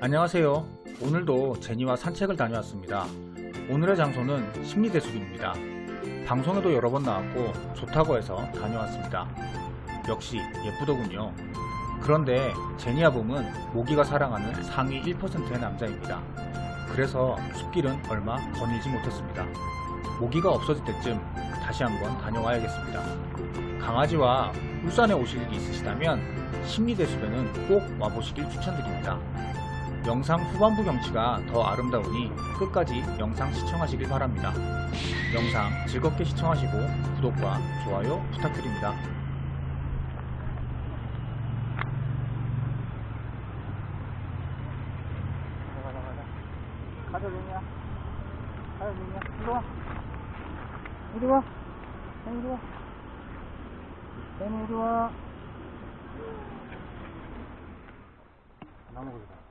안녕하세요. 오늘도 제니와 산책을 다녀왔습니다. 오늘의 장소는 심리대숲입니다. 방송에도 여러 번 나왔고 좋다고 해서 다녀왔습니다. 역시 예쁘더군요. 그런데 제니와 봄은 모기가 사랑하는 상위 1%의 남자입니다. 그래서 숲길은 얼마 거닐지 못했습니다. 모기가 없어질 때쯤 다시 한번 다녀와야겠습니다. 강아지와 울산에 오실 일이 있으시다면 심리대숲에는 꼭 와보시길 추천드립니다. 영상 후반부 경치가 더 아름다우니 끝까지 영상 시청하시길 바랍니다. 영상 즐겁게 시청하시고 구독과 좋아요 부탁드립니다. 가자 가자 가자 준이야 가자 준이야 이리 와. 이리 와. 이리 와. 이리 와. 나무 그리다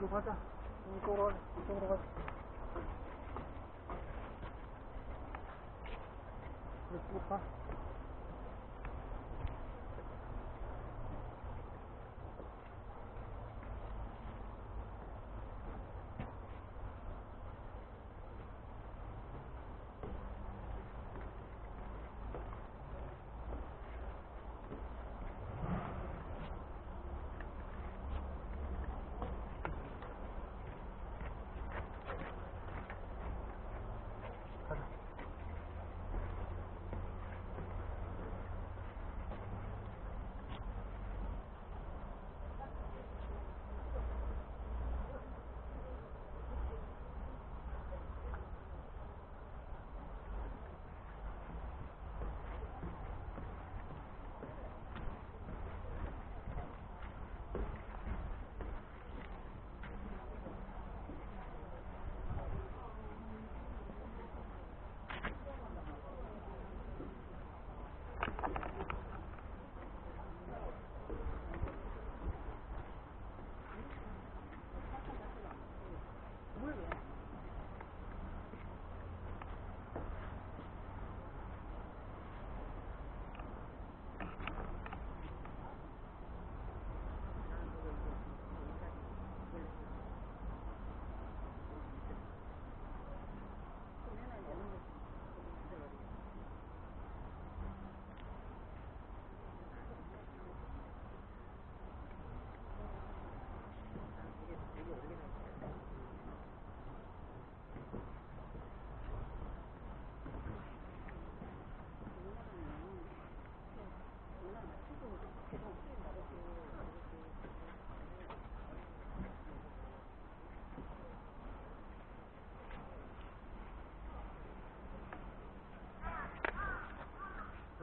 이리로 가자. 이쪽으로 가자. 이쪽으로 가자. 이쪽 가. 가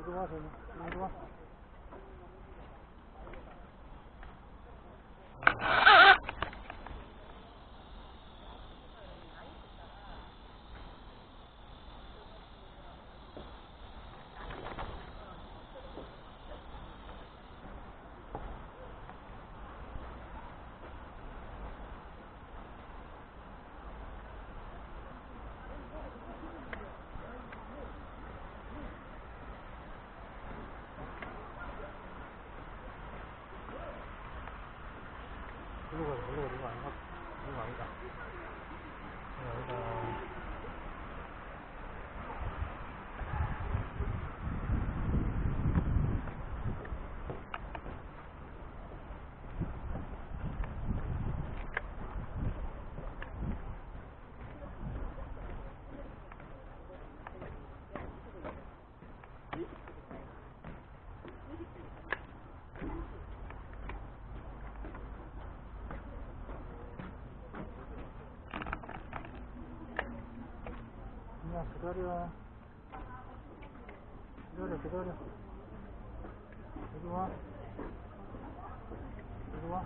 Merdiven söyle. Merdiven. 如果有人你打电话你打一打你一左左は。左左左は。左は。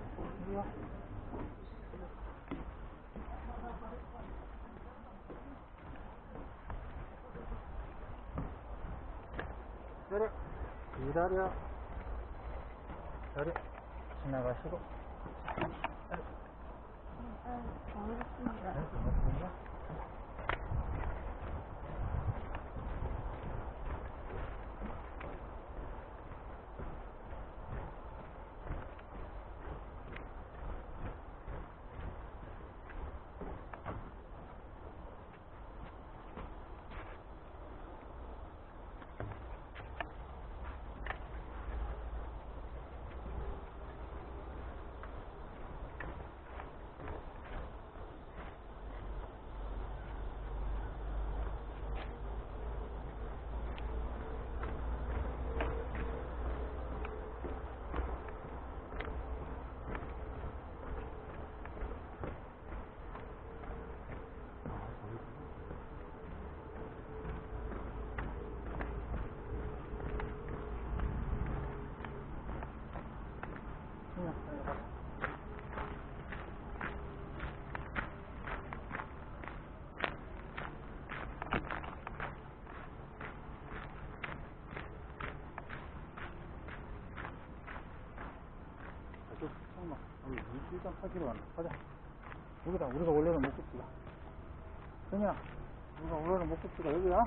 左は左左は。左。品川しろ 좀 하기로 왔나? 가자. 여기다, 우리가 원래는 못 굽지가. 그냥, 우리가 원래는 못 굽지가 여기다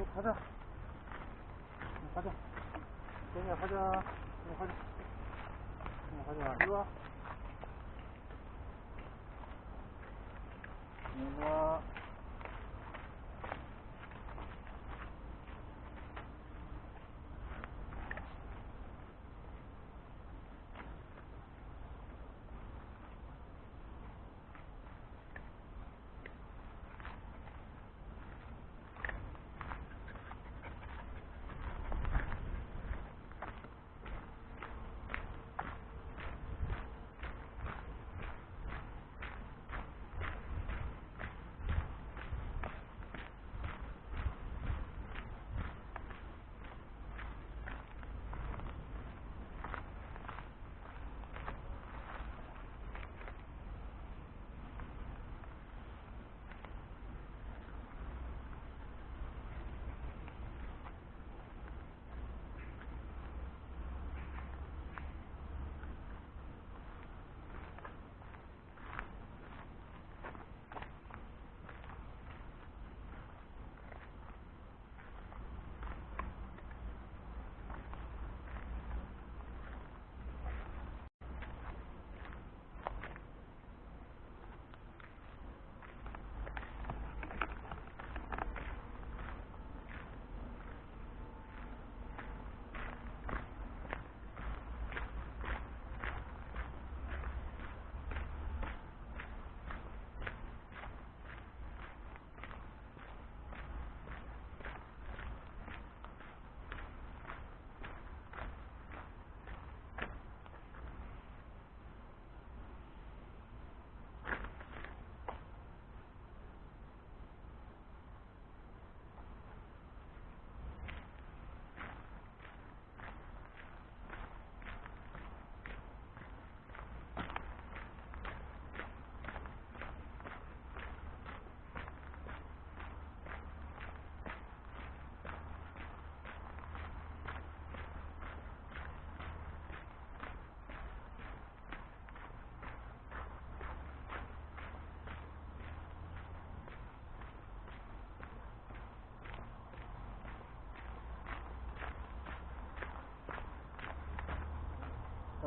我看着，你看着，等一下，看着，你一下，看着，等，看，你说。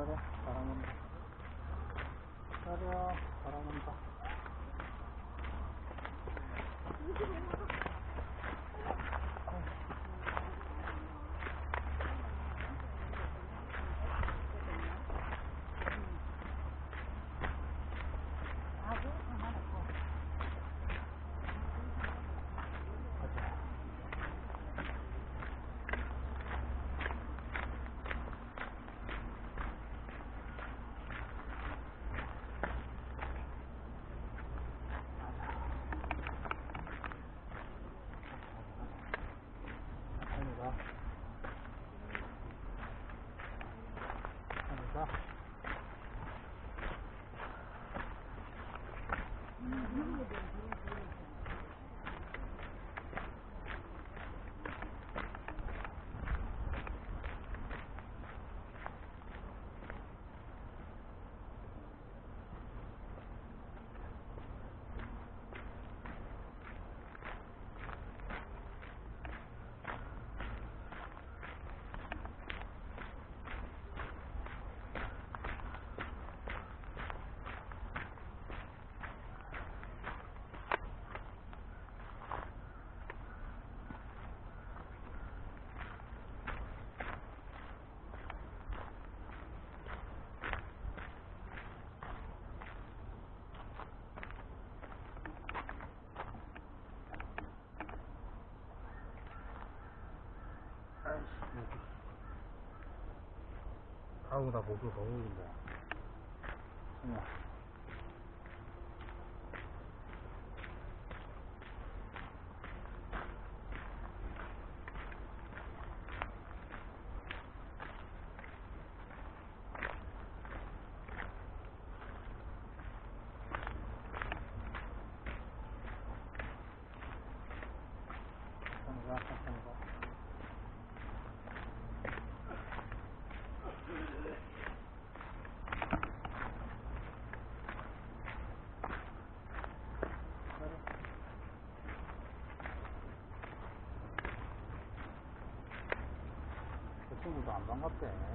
기다려 바람 온다 기다려 바람 온다. 啊，我那包就红的。頑張ってね。